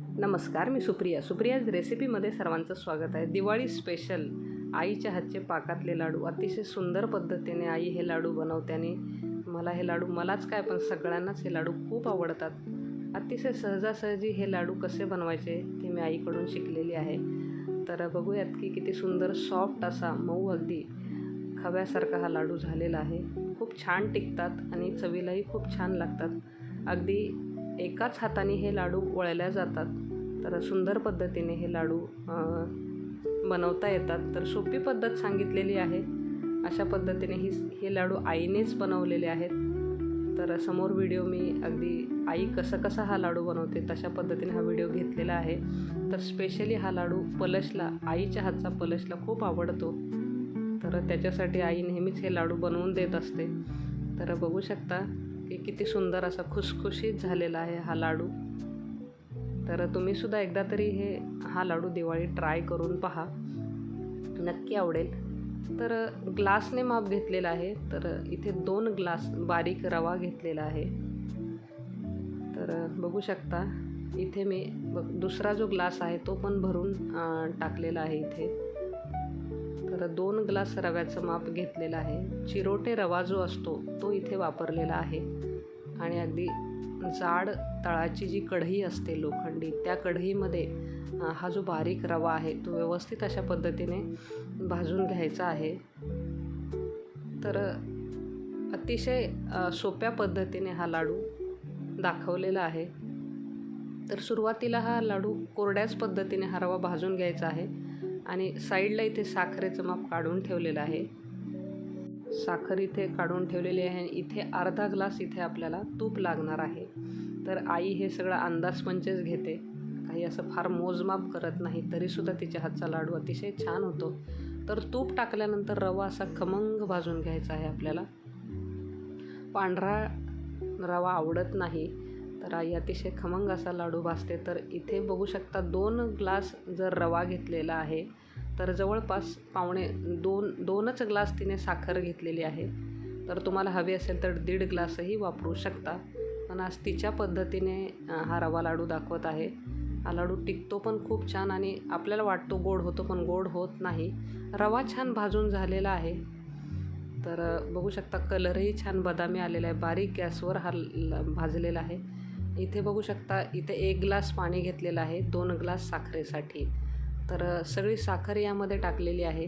नमस्कार मी सुप्रिया. सुप्रियाज रेसिपीमध्ये सर्वांचं स्वागत आहे. दिवाळी स्पेशल आईच्या हातचे पाकातले लाडू. अतिशय सुंदर पद्धतीने आई हे लाडू बनवते आणि मला हे लाडू मलाच काय पण सगळ्यांनाच हे लाडू खूप आवडतात. अतिशय सहजासहजी हे लाडू कसे बनवायचे ते मी आईकडून शिकलेली आहे. तर बघूयात की किती सुंदर सॉफ्ट असा मऊ अगदी खव्यासारखा हा लाडू झालेला आहे. खूप छान टिकतात आणि चवीलाही खूप छान लागतात. अगदी एकाच हाताने हे लाडू वळल्या जातात. तर सुंदर पद्धतीने हे लाडू बनवता येतात. तर सोपी पद्धत सांगितलेली आहे. अशा पद्धतीने ही हे लाडू आईनेच बनवलेले आहेत. तर समोर व्हिडिओ मी अगदी आई कसं कसा हा लाडू बनवते तशा पद्धतीने हा व्हिडिओ घेतलेला आहे. तर स्पेशली हा लाडू पलशला आईच्या हातचा पलशला खूप आवडतो. तर त्याच्यासाठी आई नेहमीच हे लाडू बनवून देत असते. तर बघू शकता की किती सुंदर असा खुसखुशीत झालेला आहे हा लाडू. तर तुम्हीसुद्धा एकदा तरी हे हा लाडू दिवाळी ट्राय करून पहा. नक्की आवडेल. तर ग्लासने माप घेतलेला आहे. तर इथे दोन ग्लास बारीक रवा घेतलेला आहे. तर बघू शकता इथे मी बघ दुसरा जो ग्लास आहे तो पण भरून टाकलेला आहे इथे. तर दोन ग्लास रव्याचं माप घेतलेलं आहे. चिरोटे रवा जो असतो तो इथे वापरलेला आहे. आणि अगदी जाड तळाची जी कढई असते लोखंडी त्या कढईमध्ये हा जो बारीक रवा आहे तो व्यवस्थित अशा पद्धतीने भाजून घ्यायचा आहे. तर अतिशय सोप्या पद्धतीने हा लाडू दाखवलेला आहे. तर सुरुवातीला हा लाडू कोरड्याच पद्धतीने हा रवा भाजून घ्यायचा आहे. आणि साईडला इथे साखरेचं माप काढून ठेवलेलं आहे. साखर इथे काढून ठेवलेली आहे आणि इथे अर्धा ग्लास इथे आपल्याला तूप लागणार आहे. तर आई हे सगळं अंदाजपंचेच घेते. काही असं फार मोजमाप करत नाही तरीसुद्धा तिच्या हातचा लाडू अतिशय छान होतो. तर तूप टाकल्यानंतर रवा असा खमंग भाजून घ्यायचा आहे आपल्याला. पांढरा रवा आवडत नाही. तर आई अतिशय खमंग असा लाडू भाजते. तर इथे बघू शकता दोन ग्लास जर रवा घेतलेला आहे तर जवळपास पावणे दोन दोनच ग्लास तिने साखर घेतलेली आहे. तर तुम्हाला हवी असेल तर दीड ग्लासही वापरू शकता. पण आज तिच्या पद्धतीने हा रवा लाडू दाखवत आहे. हा लाडू टिकतो पण खूप छान आणि आपल्याला वाटतो गोड होतो पण गोड होत नाही. रवा छान भाजून झालेला आहे. तर बघू शकता कलरही छान बदामी आलेला आहे. बारीक गॅसवर हा भाजलेला आहे. इथे बघू शकता इथे एक ग्लास पाणी घेतलेलं आहे दोन ग्लास साखरेसाठी. तर सगळी साखर यामध्ये टाकलेली आहे.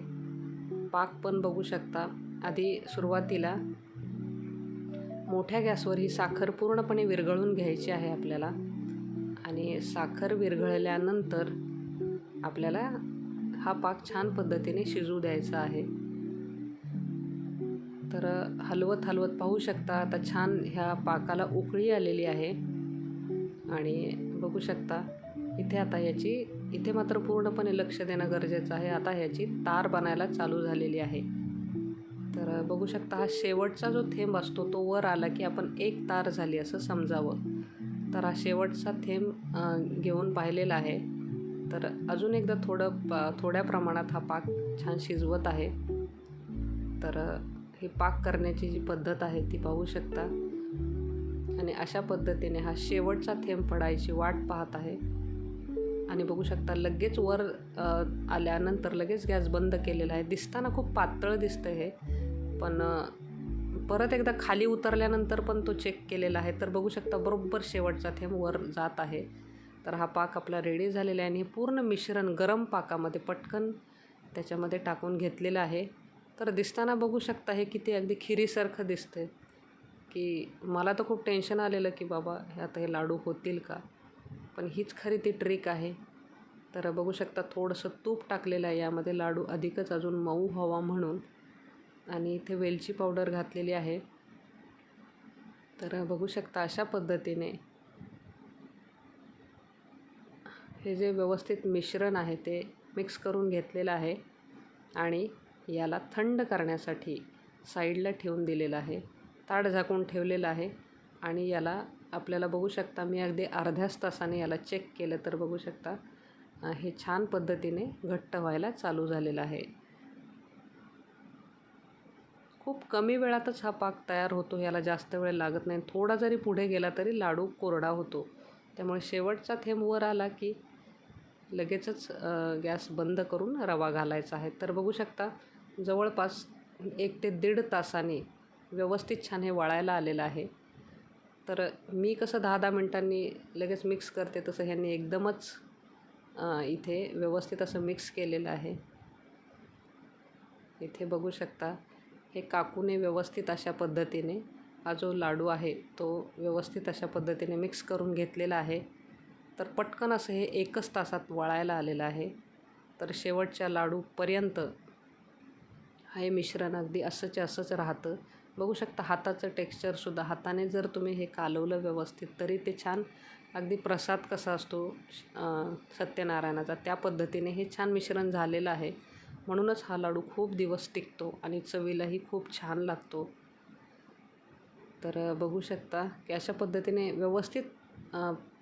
पाक पण बघू शकता आधी सुरुवातीला मोठ्या गॅसवर ही साखर पूर्णपणे विरघळून घ्यायची आहे आपल्याला. आणि साखर विरघळल्यानंतर आपल्याला हा पाक छान पद्धतीने शिजू द्यायचा आहे. तर हलवत हलवत पाहू शकता आता छान ह्या पाकाला उकळी आलेली आहे. आणि बघू शकता इथे आता याची इथे मात्र पूर्णपणे लक्ष देणं गरजेचं आहे. आता ह्याची तार बनायला चालू झालेली आहे. तर बघू शकता हा शेवटचा जो थेंब असतो तो वर आला की आपण एक तार झाली असं समजावं. तर हा शेवटचा थेंब घेऊन पाहिलेला आहे. तर अजून एकदा थोडं प थोड्या प्रमाणात हा पाक छान शिजवत आहे. तर हे ही पाक करण्याची जी पद्धत आहे ती पाहू शकता. आणि अशा पद्धतीने हा शेवटचा थेंब पडायची वाट पाहत आहे. आणि बघू शकता लगेच वर आल्यानंतर लगेच गॅस बंद केलेला आहे. दिसताना खूप पातळ दिसतं हे पण परत एकदा खाली उतरल्यानंतर पण तो चेक केलेला आहे. तर बघू शकता बरोबर शेवटचा थेंब वर जात आहे. तर हा पाक आपला रेडी झालेला आहे आणि हे पूर्ण मिश्रण गरम पाकामध्ये पटकन त्याच्यामध्ये टाकून घेतलेलं आहे. तर दिसताना बघू शकता हे किती अगदी खिरीसारखं दिसतंय. की मला तर खूप टेन्शन आलेलं की बाबा हे आता हे लाडू होतील का? पण हीच खरी ती ट्रिक आहे. तर बघू शकता थोडंसं तूप टाकलेलं आहे यामध्ये. लाडू अधिकच अजून मऊ हवा म्हणून. आणि इथे वेलची पावडर घातलेली आहे. तर बघू शकता अशा पद्धतीने हे जे व्यवस्थित मिश्रण आहे ते मिक्स करून घेतलेलं आहे. आणि याला थंड करण्यासाठी साईडला ठेवून दिलेलं आहे. ताट झाकून ठेवलेलं आहे आणि याला आपल्याला बघू शकता मी अगदी अर्ध्याच तासाने याला चेक केलं तर बघू शकता हे छान पद्धतीने घट्ट व्हायला चालू झालेलं आहे. खूप कमी वेळातच हा पाक तयार होतो याला जास्त वेळ लागत नाही. थोडा जरी पुढे गेला तरी लाडू कोरडा होतो. त्यामुळे शेवटचा थेंब वर आला की लगेचच गॅस बंद करून रवा घालायचा आहे. तर बघू शकता जवळपास एक ते दीड तासाने व्यवस्थित छान हे वळायला आलेलं आहे. तर मी कसं दहा दहा मिनटांनी लगेच मिक्स करते तसं ह्यांनी एकदमच इथे व्यवस्थित असं मिक्स केलेलं आहे. इथे बघू शकता हे काकूने व्यवस्थित अशा पद्धतीने हा जो लाडू आहे तो व्यवस्थित अशा पद्धतीने मिक्स करून घेतलेला आहे. तर पटकन असं हे एकच तासात वळायला आलेलं आहे. तर शेवटच्या लाडूपर्यंत हे मिश्रण अगदी असंच असंच राहतं. बघू शकता हाताचं टेक्स्चरसुद्धा हाताने जर तुम्ही हे कालवलं व्यवस्थित तरी ते छान अगदी प्रसाद कसा असतो सत्यनारायणाचा त्या पद्धतीने हे छान मिश्रण झालेलं आहे. म्हणूनच हा लाडू खूप दिवस टिकतो आणि चवीलाही खूप छान लागतो. तर बघू शकता की अशा पद्धतीने व्यवस्थित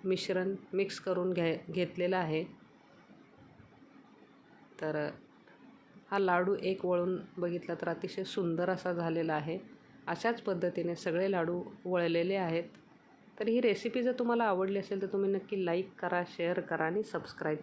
मिश्रण मिक्स करून घ्या घेतलेलं आहे. तर हा लाडू एक वळून बघितला तर अतिशय सुंदर असा झालेला आहे. अशाच पद्धतीने सगळे लाडू वळलेले आहेत. तर ही रेसिपी जर तुम्हाला आवडली असेल तर तुम्ही नक्की लाईक करा शेअर करा आणि सबस्क्राईब